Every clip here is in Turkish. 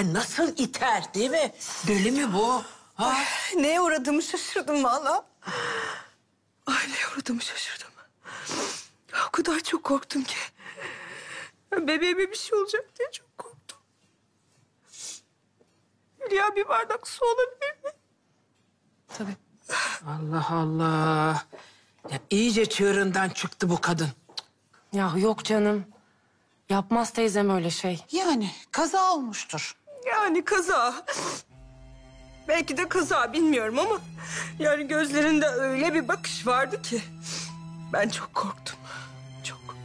Ha nasıl iter değil mi? Deli mi bu? Ha? Neye uğradığımı şaşırdım valla. Ay neye uğradığımı şaşırdım. O kadar çok korktum ki. Bebeğime bir şey olacak diye çok korktum. Hülya bir bardak su olabilir mi? Tabii. Allah Allah. Ya iyice çığırından çıktı bu kadın. Ya yok canım. Yapmaz teyzem öyle şey. Yani kaza olmuştur. Yani kaza. Belki de kaza bilmiyorum ama... ...yani gözlerinde öyle bir bakış vardı ki... ...ben çok korktum. Çok.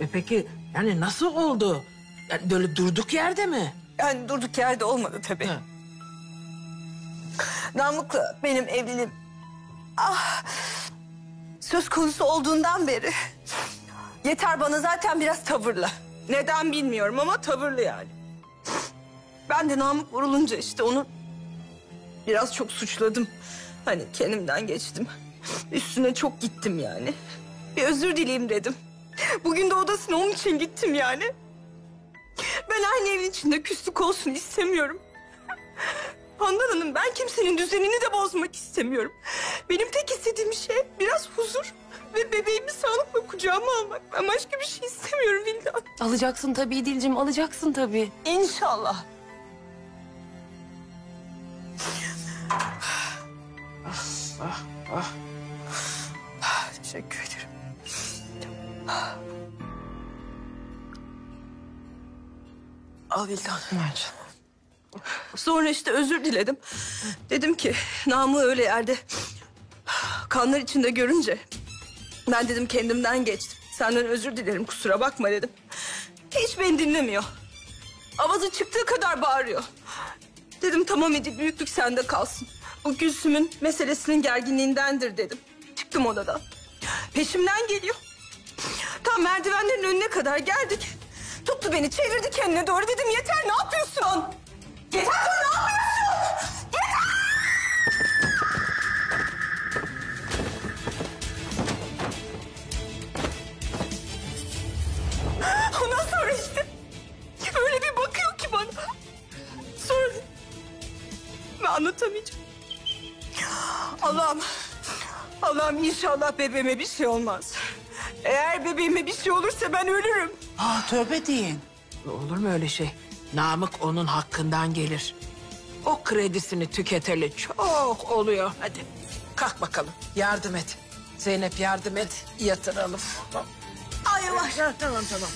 E peki yani nasıl oldu? Yani böyle durduk yerde mi? Yani durduk yerde olmadı tabii. Ha. Namık'la benim evliliğim... Ah! Söz konusu olduğundan beri... ...yeter bana zaten biraz tavırlı. Neden bilmiyorum ama tavırlı yani. Ben de Namık vurulunca işte onu... ...biraz çok suçladım. Hani kendimden geçtim. Üstüne çok gittim yani. Bir özür dileyim dedim. Bugün de odasına onun için gittim yani. Ben aynı evin içinde küslük olsun istemiyorum. Handan Hanım ben kimsenin düzenini de bozmak istemiyorum. Benim tek istediğim şey biraz huzur ve bebeğimi sağlıkla kucağıma almak. Ben başka bir şey istemiyorum Vildan. Alacaksın tabii İdil'cim, alacaksın tabii. İnşallah. Teşekkür ederim. Al Vildan. Ver. Sonra işte özür diledim. Dedim ki namı öyle yerde kanlar içinde görünce ben dedim kendimden geçtim. Senden özür dilerim kusura bakma dedim. Hiç beni dinlemiyor. Avazı çıktığı kadar bağırıyor. Dedim tamam Edip büyüklük sende kalsın. Bu Gülsüm'ün meselesinin gerginliğindendir dedim. Çıktım odadan. Peşimden geliyor. Tam merdivenlerin önüne kadar geldik. Tuttu beni çevirdi kendine doğru dedim yeter ne yapıyorsun? Ben anlatamayacağım. Allah'ım, Allah'ım inşallah bebeğime bir şey olmaz. Eğer bebeğime bir şey olursa ben ölürüm. Aa tövbe deyin. Olur mu öyle şey? Namık onun hakkından gelir. O kredisini tüketeli çok oluyor. Hadi kalk bakalım yardım et. Zeynep yardım et yatıralım. Ay. Ya, tamam tamam.